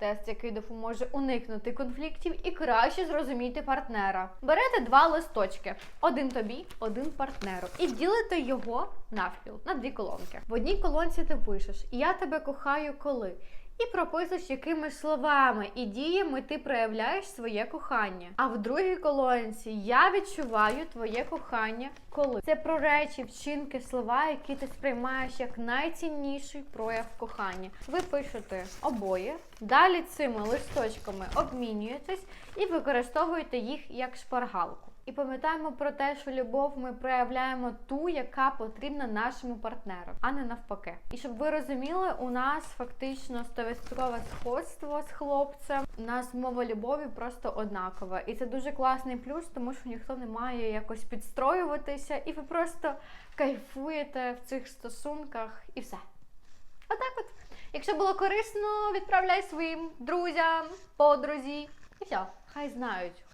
Тест, який допоможе уникнути конфліктів і краще зрозуміти партнера. Берете два листочки: один тобі, один партнеру, і ділите його навпіл на дві колонки. В одній колонці ти пишеш Я тебе кохаю коли. І прописуєш, якими словами і діями ти проявляєш своє кохання. А в другій колонці я відчуваю твоє кохання коли. Це про речі, вчинки, слова, які ти сприймаєш як найцінніший прояв кохання. Ви пишете обоє, далі цими листочками обмінюєтесь і використовуєте їх як шпаргалку. І пам'ятаємо про те, що любов ми проявляємо ту, яка потрібна нашому партнеру, а не навпаки. І щоб ви розуміли, у нас фактично 100% сходство з хлопцем. У нас мова любові просто однакова. І це дуже класний плюс, тому що ніхто не має якось підстроюватися, і ви просто кайфуєте в цих стосунках і все. Отак от. Якщо було корисно, відправляй своїм друзям, подрузі. І все, хай знають.